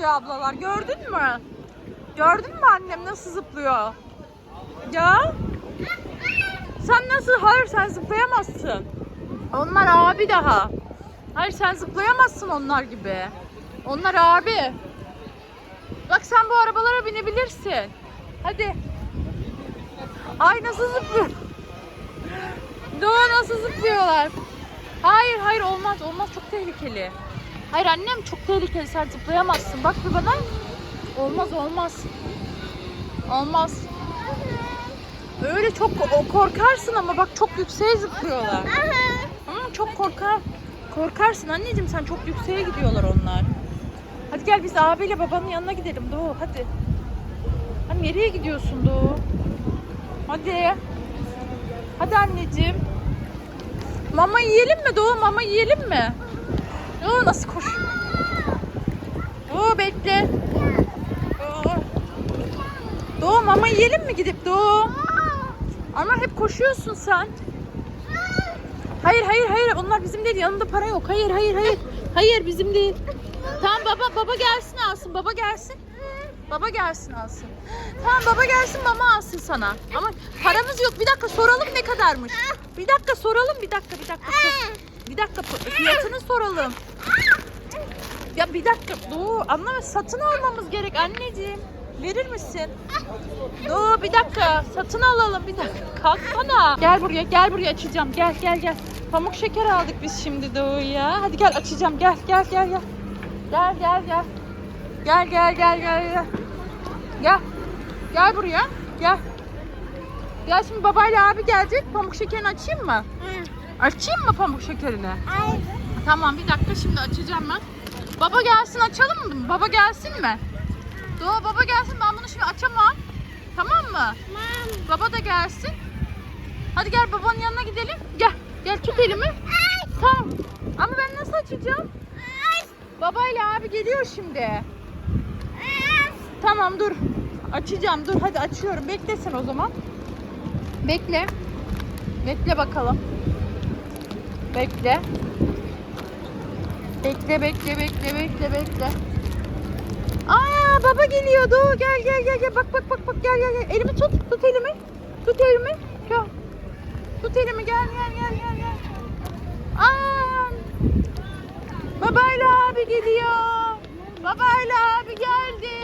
zıplıyor ablalar. Gördün mü? Gördün mü annem nasıl zıplıyor? Ya? Sen nasıl? Hayır sen zıplayamazsın. Onlar abi daha. Hayır sen zıplayamazsın onlar gibi. Onlar abi. Bak sen bu arabalara binebilirsin. Hadi. Ay nasıl zıplıyor? Doğa nasıl zıplıyorlar? Hayır hayır olmaz olmaz çok tehlikeli. Hayır annem çok tehlikeli sen zıplayamazsın. Bak bir bana. Olmaz olmaz. Olmaz. Öyle çok korkarsın ama bak çok yükseğe zıplıyorlar. Hı, çok korkar. Korkarsın anneciğim sen çok yükseğe gidiyorlar onlar. Hadi gel biz abiyle babanın yanına gidelim Doğu hadi. Ha nereye gidiyorsun Doğu? Hadi. Hadi anneciğim. Mama yiyelim mi Doğu? Mama yiyelim mi? Doğu nasıl koş? Doğu bekle. Doğu. Doğu mama yiyelim mi gidip Doğu? Ama hep koşuyorsun sen. Hayır hayır hayır onlar bizim değil yanında para yok. Hayır hayır hayır. Hayır bizim değil. Tamam baba baba gelsin alsın. Baba gelsin. Baba gelsin alsın. Tamam baba gelsin mama alsın sana. Ama paramız yok. Bir dakika soralım ne kadarmış. Bir dakika soralım bir dakika bir dakika. Bir dakika fiyatını soralım. Ya bir dakika Doğu anlama satın almamız gerek anneciğim. Verir misin? Doğu bir dakika satın alalım bir dakika. Kalksana. Gel buraya gel buraya açacağım. Gel gel gel. Pamuk şeker aldık biz şimdi Doğu ya. Hadi gel açacağım gel gel gel gel. Gel gel gel. Gel gel gel gel gel. Gel. Gel buraya. Gel. Gel şimdi babayla abi gelecek. Pamuk şekerini açayım mı? Açayım mı pamuk şekerini? Tamam bir dakika şimdi açacağım ben. Baba gelsin açalım mı? Baba gelsin mi? Doğa baba gelsin ben bunu şimdi açamam. Tamam mı? Baba da gelsin. Hadi gel babanın yanına gidelim. Gel. Gel tut elimi. Tamam. Ama ben nasıl açacağım? Babayla abi geliyor şimdi. Tamam dur. Açacağım dur hadi açıyorum. Beklesin o zaman. Bekle. Bekle bakalım. Bekle. Bekle bekle bekle bekle bekle. Aa baba geliyor Doğu gel gel gel gel. Bak bak bak bak. Gel gel gel. Elimi tut tut elimi. Tut elimi. Gel. Tut elimi. Gel gel gel gel gel. Aa babayla abi geliyor. Babayla abi geldi.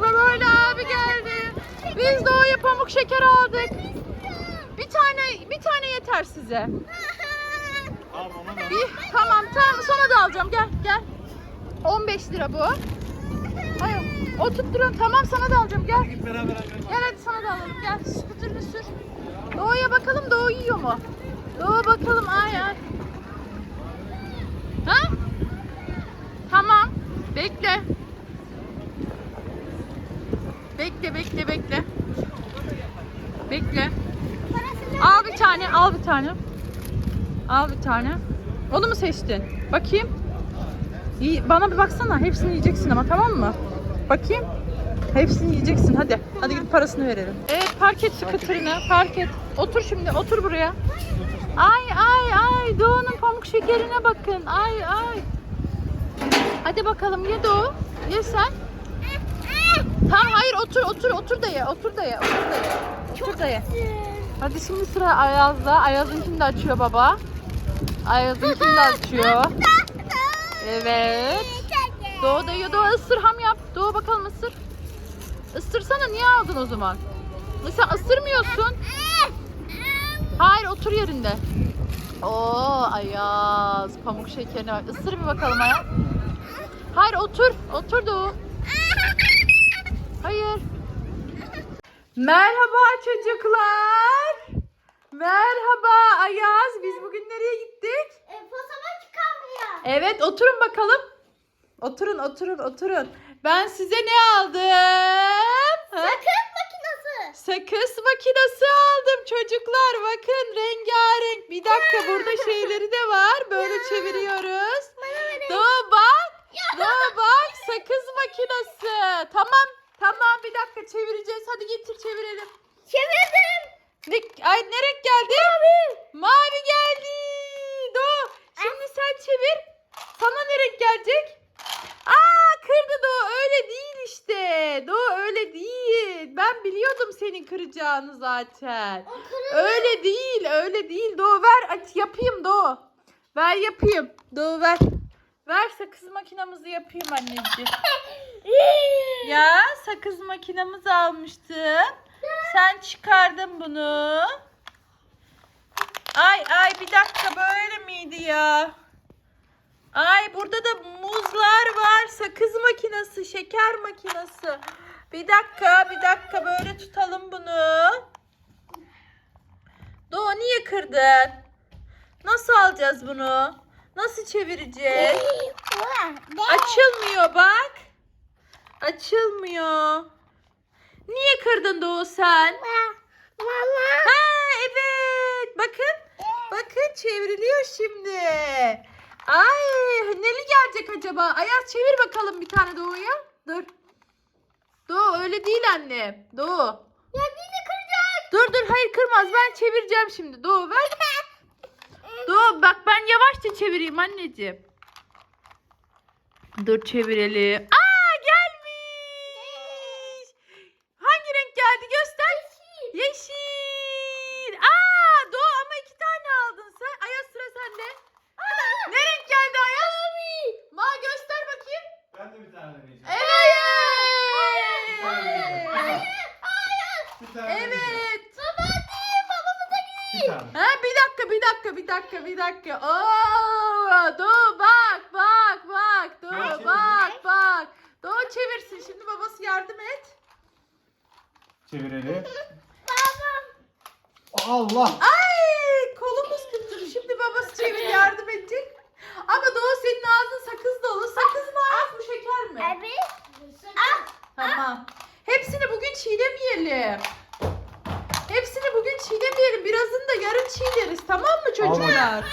Babayla abi geldi. Biz Doğu'ya pamuk şeker aldık. Bir tane bir tane yeter size bir, tamam tamam sana da alacağım gel gel 15 lira bu Hayır. O tutturun. Tamam sana da alacağım. Gel. Gel hadi sana da alalım. Gel. Skuterını sür. Doğu'ya bakalım. Doğu yiyor mu? Doğu bakalım. Ay ay. Ha? Tamam. Bekle. Bekle bekle bekle. Bekle. Al bir tane. Al bir tane. Al bir tane. Onu mu seçtin? Bakayım. İyi, bana bir baksana. Hepsini yiyeceksin ama tamam mı? Bakayım. Hepsini yiyeceksin hadi. Hadi gidip parasını verelim. Evet park et skuterını. Park et. Otur şimdi. Otur buraya. Ay ay ay. Doğu'nun pamuk şekerine bakın. Ay ay. Hadi bakalım ye Doğu. Ye sen. Tamam hayır otur otur otur da ye. Otur da ye. Otur da ye. Otur da ye. Hadi şimdi sıra Ayaz'da. Ayaz'ınkini de açıyor baba. Ayaz'ınkini de açıyor. Evet. Doğu da yiyor. Doğu ısır ham yap. Doğu bakalım ısır. Isırsana niye aldın o zaman? Sen ısırmıyorsun. Hayır otur yerinde. Oo Ayaz pamuk şekerine bak. Isır bir bakalım Ayaz. Hayır otur. Otur Doğu. Hayır. Merhaba çocuklar. Merhaba Ayaz. Biz bugün nereye gittik? Evet oturun bakalım. Oturun oturun oturun. Ben size ne aldım? Ha? Sakız makinesi aldım çocuklar. Bakın rengarenk. Bir dakika burada şeyleri de var. Böyle çeviriyoruz. Doğu bak. Doğu bak. Sakız makinesi. Tamam. Tamam bir dakika çevireceğiz. Hadi getir çevirelim. Ne, ay ne renk geldi? Mavi. Mavi geldi. verecek? Aa kırdı Doğu öyle değil işte. Doğu öyle değil. Ben biliyordum senin kıracağını zaten. Öyle değil öyle değil. Doğu ver aç yapayım Doğu. Ver yapayım. Doğu ver. Ver sakız makinamızı yapayım anneciğim. ya sakız makinamızı almıştın. Sen çıkardın bunu. Ay ay bir dakika böyle miydi ya? Ay burada da muzlar var. Sakız makinesi, şeker makinesi. Bir dakika, bir dakika böyle tutalım bunu. Doğu niye kırdın? Nasıl alacağız bunu? Nasıl çevireceğiz? Açılmıyor bak. Açılmıyor. Niye kırdın Doğu sen? Mama. Ha evet. Bakın. Bakın çevriliyor şimdi. Ay neli gelecek acaba? Ayaz çevir bakalım bir tane Doğu'ya. Dur. Doğu öyle değil anne. Doğu. Ya bizi kıracak. Dur dur hayır kırmaz ben çevireceğim şimdi. Doğu ver. Doğu bak ben yavaşça çevireyim anneciğim. Dur çevirelim. Aa gelmiş. Hangi renk geldi göster. Yeşil. Aa Doğu ama iki tane aldın sen. Ayaz sıra sende. Ne renk geldi Ayaz? Ma göster bakayım. Ben de bir tane deneyeceğim. Evet. Bir tane deneyeceğim. Evet. Bir tane. Ha bir dakika bir dakika bir dakika. Oo, Doğu bak bak bak. Çevireyim. bak bak. Doğu çevirsin. Şimdi babası yardım et. Çevirelim. Allah. Ay kolumuz kırıldı. Şimdi babası çevir yardım edecek. Ama Doğu senin ağzın sakız dolu. Sakız mı ağız mı şeker mi? Tamam. Hepsini bugün çiğnemeyelim. Hepsini bugün çiğnemeyelim. Birazını da yarın çiğneriz. Tamam mı çocuklar?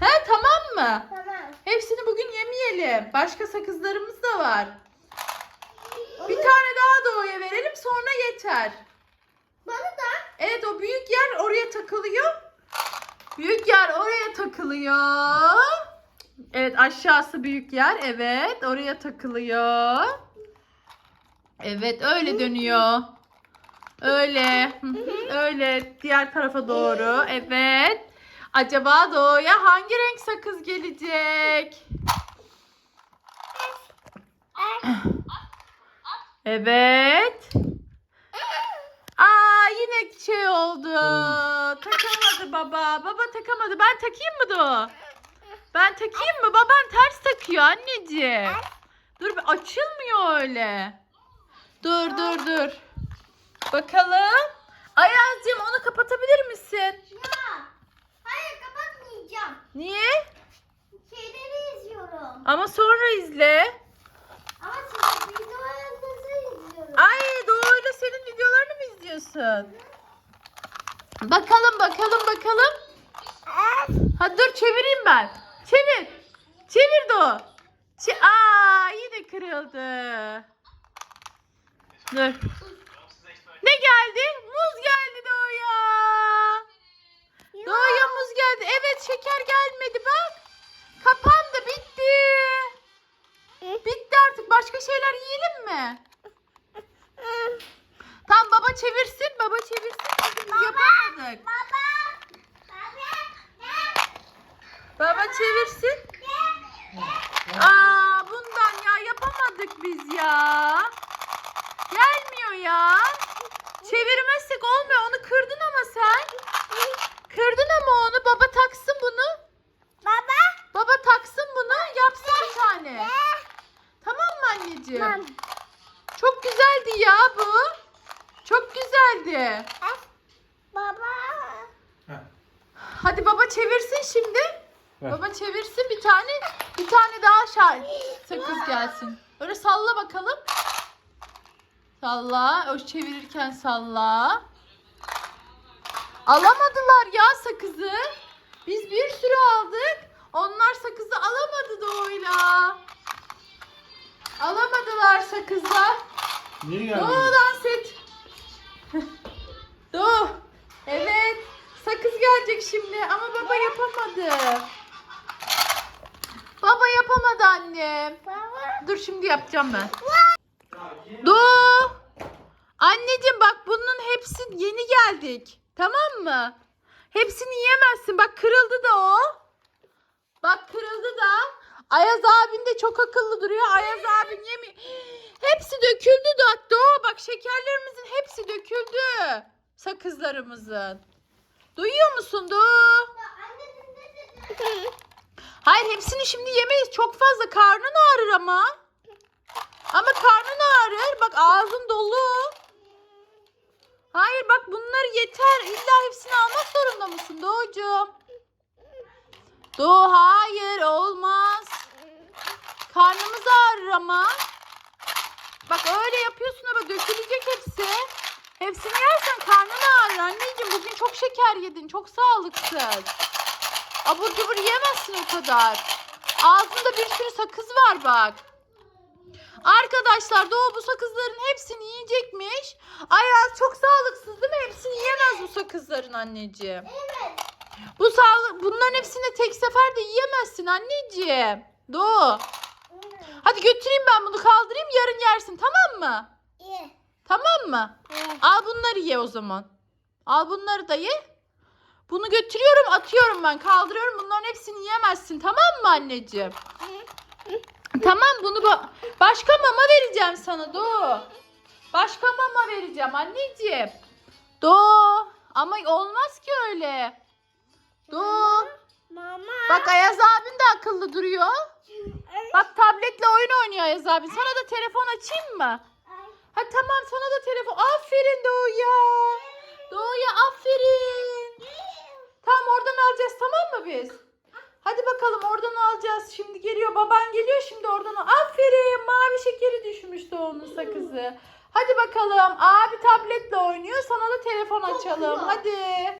He tamam mı? Hepsini bugün yemeyelim. Başka sakızlarımız da var. Bir tane daha Doğu'ya verelim sonra yeter. Evet o büyük yer oraya takılıyor. Büyük yer oraya takılıyor. Evet aşağısı büyük yer. Evet oraya takılıyor. Evet öyle dönüyor. Öyle. Öyle diğer tarafa doğru. Evet. Acaba doğuya hangi renk sakız gelecek? Evet. Aa yine şey oldu. Takamadı baba. Baba takamadı. Ben takayım mı Doğu? Ben takayım mı? Baban ters takıyor anneciğim. Dur açılmıyor öyle. Dur dur dur. Bakalım. Ayazcığım onu kapatabilir misin? Niye? Şeyleri izliyorum. Ama sonra izle. Ama siz videolarınızı izliyorum. Ay Doğu'yla senin videolarını mı izliyorsun? Bakalım bakalım bakalım. Hadi dur çevireyim ben. Çevir. Çevir Doğu. Çe- Aa yine kırıldı. Dur. Geldi? Muz geldi Doğu'ya. Doğu'ya muz geldi. Evet şeker gelmedi bak. Kapandı bitti. Bitti artık. Başka şeyler yiyelim mi? Tamam baba çevirsin. Baba çevirsin. Biz yapamadık. Baba çevirsin. Aa bundan ya yapamadık biz ya. Gelmiyor ya. Çevirmezsek olmuyor. Onu kırdın ama sen. Kırdın ama onu. Baba taksın bunu. Baba taksın bunu. Yapsın bir tane. Tamam mı anneciğim? Çok güzeldi ya bu. Çok güzeldi. Heh. Hadi baba çevirsin şimdi. Ver. Baba çevirsin bir tane. Bir tane daha şah sakız gelsin. Öyle salla bakalım. Salla. O çevirirken salla. Alamadılar ya sakızı. Biz bir sürü aldık. Onlar sakızı alamadı Doğu'yla. Alamadılar sakızlar. Niye geldin? Doğu dans et. Doğu. Evet. Sakız gelecek şimdi ama baba yapamadı. Baba yapamadı annem. Dur şimdi yapacağım ben. Doğu. Anneciğim bak bunun hepsi yeni geldik. Tamam mı? Hepsini yiyemezsin. Bak kırıldı da o. Bak kırıldı da. Ayaz abin de çok akıllı duruyor. Ayaz abin yemi. Hepsi döküldü da. Doğu bak şekerlerimizin hepsi döküldü. Sakızlarımızın. Duyuyor musun dedi? Hayır hepsini şimdi yemeyiz. Çok fazla karnın ağrır ama. Ama karnın ağrır. Bak ağzın dolu. Hayır bak bunlar yeter. İlla hepsini almak zorunda mısın Doğucuğum? Doğu hayır olmaz. Karnımız ağrır ama. Bak öyle yapıyorsun ama dökülecek hepsi. Hepsini yersen karnın ağrır anneciğim. Bugün çok şeker yedin. Çok sağlıksız. Abur cubur yiyemezsin o kadar. Ağzında bir sürü sakız var bak. Arkadaşlar Doğu bu sakızların hepsini yiyecekmiş. Ayaz çok sağlıksız değil mi? Hepsini yiyemez bu sakızların anneciğim. Evet. Bu sağlık bunların hepsini tek seferde yiyemezsin anneciğim. Doğu. Hadi götüreyim ben bunu kaldırayım yarın yersin tamam mı? İyi. Tamam mı? Al bunları ye o zaman. Al bunları da ye. Bunu götürüyorum atıyorum ben kaldırıyorum bunların hepsini yiyemezsin tamam mı anneciğim? Tamam bunu ba- başka mama vereceğim sana Doğu. Başka mama vereceğim anneciğim. Doğu ama olmaz ki öyle. Doğu. Mama. Bak Ayaz abin de akıllı duruyor. Bak tabletle oyun oynuyor Ayaz abin. Sana da telefon açayım mı? Ha tamam sana da telefon. Aferin Doğu'ya. Doğu'ya aferin. Tamam oradan alacağız tamam mı biz? Hadi bakalım oradan alacağız. Şimdi geliyor baban geliyor şimdi oradan. Aferin mavi şekeri düşmüş Doğu'nun sakızı. Hadi bakalım abi tabletle oynuyor sana da telefon açalım. Hadi.